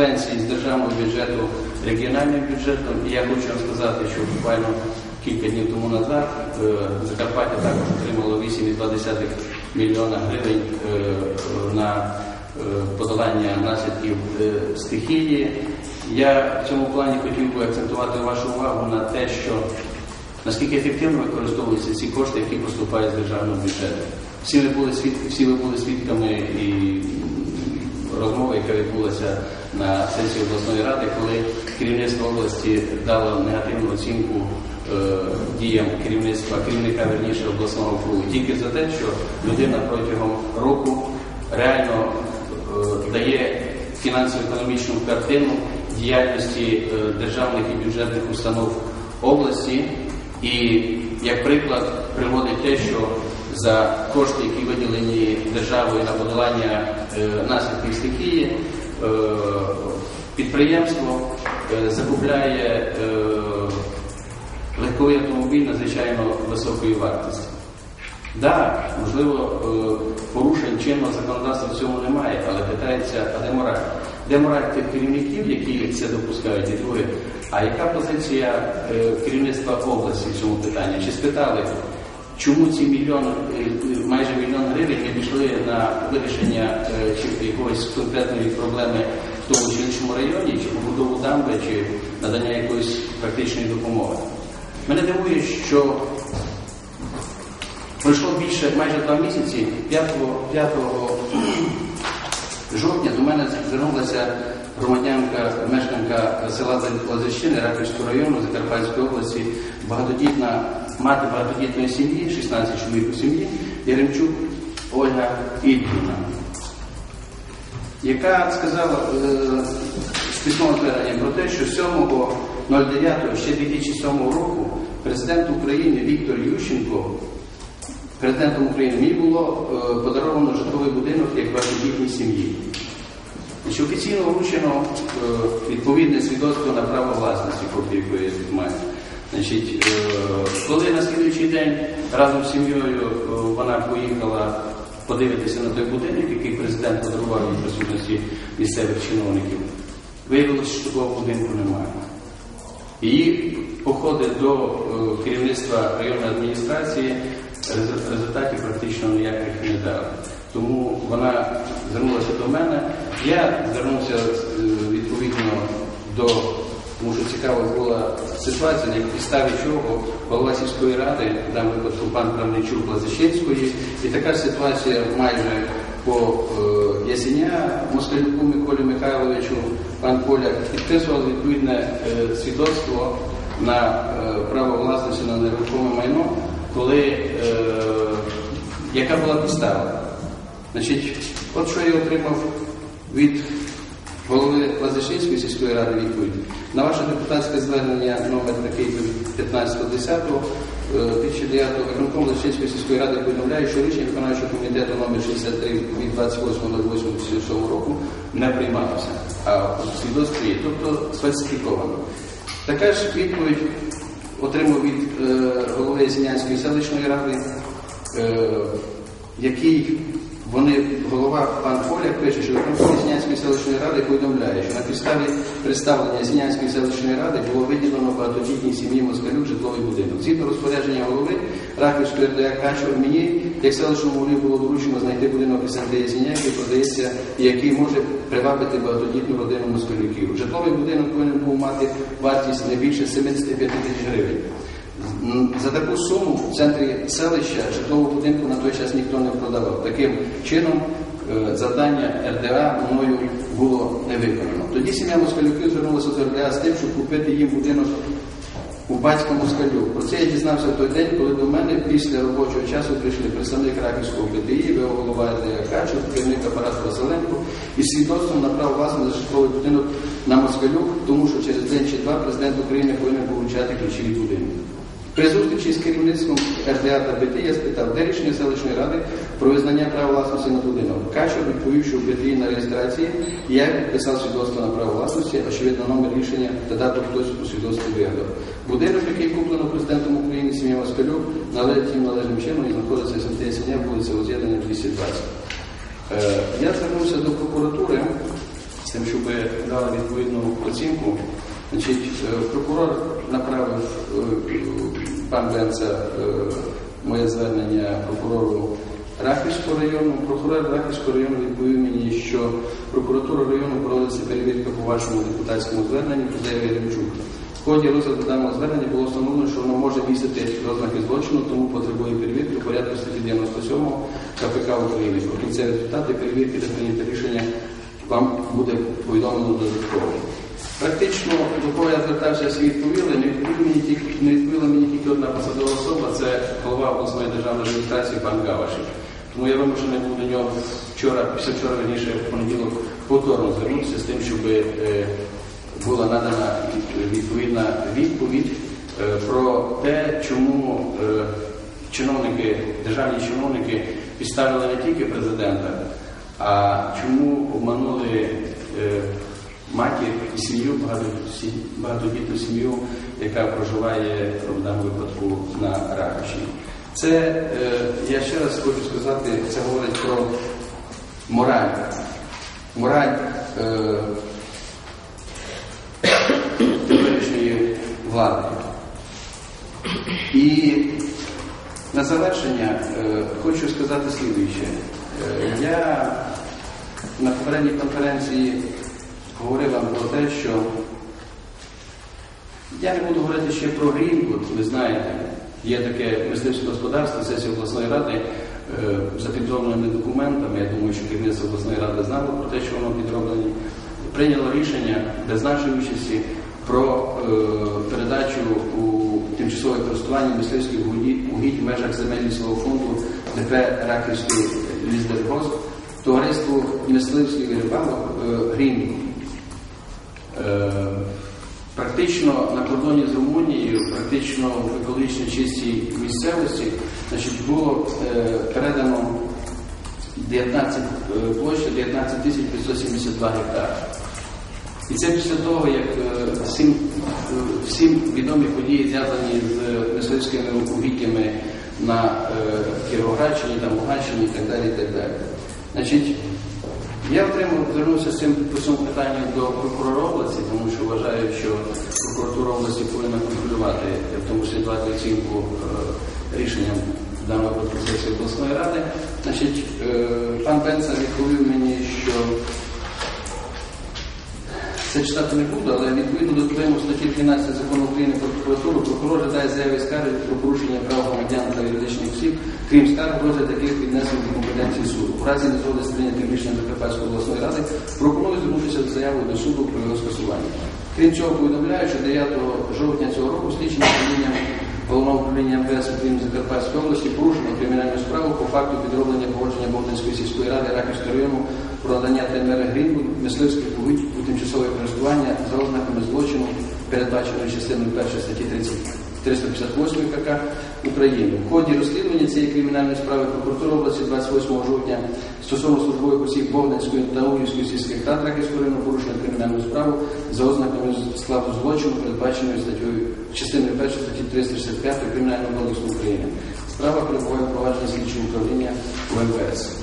субвенції з державного бюджету регіональним бюджетом. І я хочу вам сказати, що буквально кілька днів тому назад е, Закарпаття також отримало 8,2 мільйона гривень е, на е, подолання наслідків стихії. Я в цьому плані хотів би акцентувати вашу увагу на те, що наскільки ефективно використовуються ці кошти, які поступають з державного бюджету. Всі ви були свід... всі ви були свідками і розмови, яка відбулася на сесії обласної ради, коли керівництво області дало негативну оцінку е, діям керівництва, керівника верніше обласного округу, тільки за те, що людина протягом року реально е, дає фінансово-економічну картину діяльності е, державних і бюджетних установ області, і як приклад приводить те, що за кошти, які виділені державою на подолання е, наслідків стихії, е, підприємство е, закупляє легковий автомобіль надзвичайно високої вартості. Да, можливо, порушень чинного законодавства в цьому немає, але питається, а де мораль? Де мораль тих керівників, які це допускають, і друге, а яка позиція керівництва області в цьому питанні? Чи спитали, чому ці мільйон, е, майже мільйон гривень не пішли на вирішення е, чи якоїсь конкретної проблеми в тому чи іншому районі, чи побудову дамби, чи надання якоїсь практичної допомоги? Мене дивує, що Пройшло більше майже два місяці. 5, 5 жовтня до мене звернулася громадянка, мешканка села Лазищини Раківського району Закарпатської області, багатодітна мати багатодітної сім'ї, 16 чоловік у сім'ї, Яремчук Ольга Ільдівна, яка сказала е, з письмовим зверненням про те, що 7.09 ще 2007 року президент України Віктор Ющенко Президентом України мені було е, подаровано житловий будинок як багатодітній сім'ї. Значить, Офіційно вручено е, відповідне свідоцтво на право власності, копію якої я. Значить, е, коли на слідуючий день разом з сім'єю е, вона поїхала подивитися на той будинок, який президент подарував у присутності місцевих чиновників, виявилося, що такого будинку немає. Її походи до е, керівництва районної адміністрації резу- результатів практично ніяких не дали. Тому вона звернулася до мене. Я звернувся відповідно до, тому що цікава була ситуація, на підставі чого голова сільської ради, в даному випадку пан Крамничук Лазищенської, і така ситуація майже по е, Ясеня Москалюку Миколі Михайловичу, пан Поляк підписував відповідне е, свідоцтво на е, право власності на нерухоме майно, коли е, яка була підстава. Значить, от що я отримав від голови Лазишинської сільської ради відповідь. На ваше депутатське звернення номер такий від 15.10 2009 виконком Лазишинської сільської ради повідомляє, що рішення виконавчого комітету номер 63 від 28.08.2007 року не приймалося, а свідоцтво є, тобто сфальсифіковано. Така ж відповідь отримав від е, голови Ясенянської селищної ради, е, який вони, голова пан Поляк пише, що виконком Ясенянської селищної ради повідомляє, що на підставі представлення Ясенянської селищної ради було виділено багатодітній сім'ї Москалюк житловий будинок. Згідно розпорядження голови Рахівської РДА Качур, мені, як селищному голові, було доручено знайти будинок СНД Ясеня, який продається який може привабити багатодітну родину москалюків. Житловий будинок повинен був мати вартість не більше 75 тисяч гривень. За таку суму в центрі селища житлового будинку на той час ніхто не продавав. Таким чином е, завдання РДА мною було не виконано. Тоді сім'я москалюків звернулася до РДА з тим, щоб купити їм будинок у батька москалю. Про це я дізнався в той день, коли до мене після робочого часу прийшли представник Раківського ВО голова РДА керівник апарату Василенко із свідоцтвом на право власне за житловий будинок на москалю, тому що через день чи два президент України повинен вручати ключі від будинку. При зустрічі з керівництвом РДА та БТ я спитав, де рішення селищної ради про визнання права власності на будинок. Качур відповів, що в БТІ на реєстрації я підписав свідоцтво на право власності, очевидно, номер рішення та дату хтось у свідоцтві вигадав. Будинок, який куплено президентом України сім'я Москалюк, належить їм належним чином і знаходиться в СМТ Сіня, вулиця Воз'єднання 220. Е, Я звернувся до прокуратури з з тим, щоб дали відповідну оцінку. Значить, е, прокурор направив е, пан Бенца е, моє звернення прокурору Рахівського району. Прокурор Рахівського району відповів мені, що прокуратура району проводиться перевірка по вашому депутатському зверненню по заяві Ремчук. В ході розгляду даного звернення було встановлено, що воно може містити ознаки злочину, тому потребує перевірки в порядку статті 97 КПК України. Про кінцеві результати перевірки та прийняття рішення вам буде повідомлено додатково. Практично до кого я звертався, всі відповіли. Не відповіла мені тільки не відповіла мені тільки одна посадова особа, це голова обласної державної адміністрації пан Гавашик. Тому я вимушений був до нього вчора, після вчора верніше в понеділок повторно звернутися з тим, щоб е, була надана відповідна відповідь е, про те, чому е, чиновники, державні чиновники підставили не тільки президента, а чому обманули матір сім'ю, багато- сі- багатодітну сім'ю, яка проживає в даному випадку на Рахівщині. Це, е, я ще раз хочу сказати, це говорить про мораль. Мораль е, теперішньої влади. І на завершення е, хочу сказати слідуюче. Я на попередній конференції говорив вам про те, що я не буду говорити ще про Грінвуд, ви знаєте, є таке мисливське господарство, сесія обласної ради е, за підробленими документами. Я думаю, що керівництво обласної ради знало про те, що воно підроблені. Прийняло рішення без нашої участі про е, передачу у тимчасове користування мисливських угідь, в межах земель лісового фонду ДП Раківський лісдержгосп товариству мисливських рибалок е, Грінвуд. Е, Практично на кордоні з Румунією, практично в екологічно чистій місцевості, значить, було е, передано 19 е, площа 19 тисяч 572 гектари. І це після того, як всім, всім відомі події зв'язані з мисливськими угіддями на Кіровоградщині, Луганщині і так далі. І так далі. Значить, я отримав, звернувся з цим цьому питанню до прокурора області, тому що вважаю, що прокуратура області повинна контролювати, в тому числі давати оцінку е, рішенням даного сесії обласної ради. Значить, е, пан Пенса відповів мені, що це читати не буду, але відповідно до прийому статті 13 закону України про прокуратуру, прокурор розглядає заяви скарги про порушення прав громадян та юридичних осіб, крім скарг, розгляд таких віднесених до компетенції суду. У разі незгоди з прийнятим рішенням Закарпатської обласної ради пропоную звернутися з заявою до суду про його скасування. Крім цього, повідомляю, що 9 жовтня цього року слідчим управлінням Головного управління МВС України Закарпатської області порушено кримінальну справу по факту підроблення погодження Богданської сільської ради Раківського району про надання ТМР Грінвуд мисливських угідь у тимчасове користування за ознаками злочину, передбаченої частиною 1 статті 30 358 КК України. В ході розслідування цієї кримінальної справи прокуратура області 28 жовтня стосовно службових осіб Богданської та Угівської сільських рад Раківського району порушено кримінальну справу за ознаками складу злочину, передбаченою статтею частиною 1 статті 365 Кримінального кодексу України. Справа перебуває в провадженні слідчого управління УМВС.